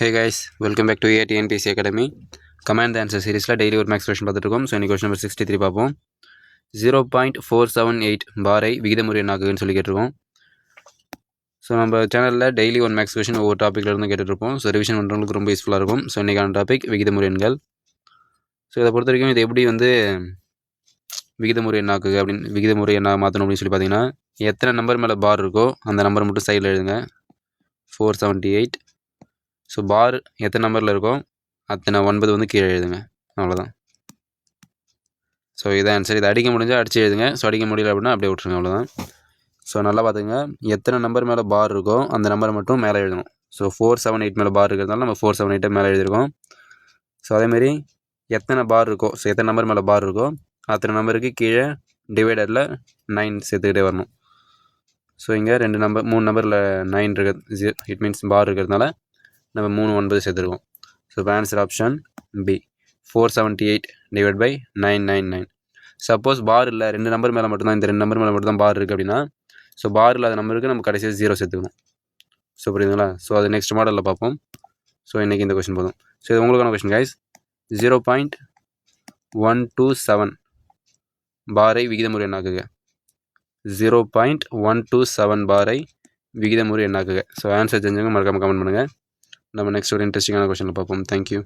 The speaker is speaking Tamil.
Hey guys welcome back to ADNPC academy command answer சீரிஸில் டெய்லி ஒரு மேக்ஸ் கொஷன் பார்த்துருக்கோம் ஸோ இன்னைக்கு கொஷன் நம்பர் சிக்ஸ்டி த்ரீ பார்ப்போம் zero point four seven eight பாரை விகிதமுறை என்னாகுன்னு சொல்லி கேட்டிருக்கோம். ஸோ நம்ம சேனலில் டெய்லி ஒரு மேக்ஸ் கொஸ்டின் ஒவ்வொரு டாப்பிக்கில் இருந்து கேட்டுருப்போம் ஸோ ரிவிஷன் பண்ணுறவங்களுக்கு ரொம்ப யூஸ்ஃபுல்லாக இருக்கும். ஸோ இன்றைக்கான டாபிக் விகிதமுறை எண்கள். ஸோ இதை பொறுத்த வரைக்கும் இது எப்படி வந்து விகிதமுறை என்னாக்குங்க அப்படின்னு விகிதமுறை என்ன மாற்றணும் அப்படின்னு சொல்லி பார்த்தீங்கன்னா எத்தனை நம்பர் மேலே பார் இருக்கோ அந்த நம்பர் மட்டும் சைடில் எழுதுங்க. Four seventy eight so bar எத்தனை நம்பரில் இருக்கோ அத்தனை ஒன்பது வந்து கீழே எழுதுங்க. அவ்வளோதான் ஸோ இதான் ஆன்சர் இதை அடிக்க முடிஞ்சால் அடித்து எழுதுங்க. ஸோ அடிக்க முடியல அப்படின்னா அப்படியே விட்ருங்க அவ்வளோதான் ஸோ நல்லா பார்த்துங்க எத்தனை நம்பர் மேலே பார் இருக்கோ அந்த நம்பரை மட்டும் மேலே எழுதணும். ஸோ ஃபோர் செவன் எயிட் மேலே பார் இருக்கிறதுனால நம்ம ஃபோர் செவன் எயிட்டை மேலே எழுதிருக்கோம் ஸோ அதேமாரி எத்தனை பார் இருக்கோ ஸோ எத்தனை நம்பர் மேலே பார் இருக்கோ அத்தனை நம்பருக்கு கீழே டிவைடரில் நைன் சேர்த்துக்கிட்டே வரணும். ஸோ இங்கே ரெண்டு நம்பர் மூணு நம்பரில் நைன் இருக்குது. இட் மீன்ஸ் பார் இருக்கிறதுனால நம்ம மூணு ஒன்பது சேர்த்துருக்கோம் ஸோ இப்போ answer option B four seventy eight divide by nine nine nine suppose bar இல்லை ரெண்டு நம்பர் மேலே மட்டும்தான் இந்த ரெண்டு நம்பர் மேலே மட்டும்தான் பார் இருக்குது அப்படின்னா ஸோ பார் இல்லாத நம்பருக்கு நம்ம கடைசியாக ஜீரோ சேர்த்துக்கணும். ஸோ புரியுதுங்களா? ஸோ அது நெக்ஸ்ட் மாடலில் பார்ப்போம். ஸோ இன்றைக்கி இந்த கொஷின் போதும். ஸோ இது உங்களுக்கான question guys zero point one two seven பாரை விகிதமுறை என்னாக்குங்க zero point one two seven பாரை விகிதமுறை என்னாக்குங்க ஸோ ஆன்சர் தெரிஞ்சவங்க மறக்காமல் கமெண்ட் பண்ணுங்கள் நம்ம நெக்ஸ்ட் ஒரு இன்ட்ரெஸ்டிங்கான கொஷனில் பார்ப்போம். தேங்க்யூ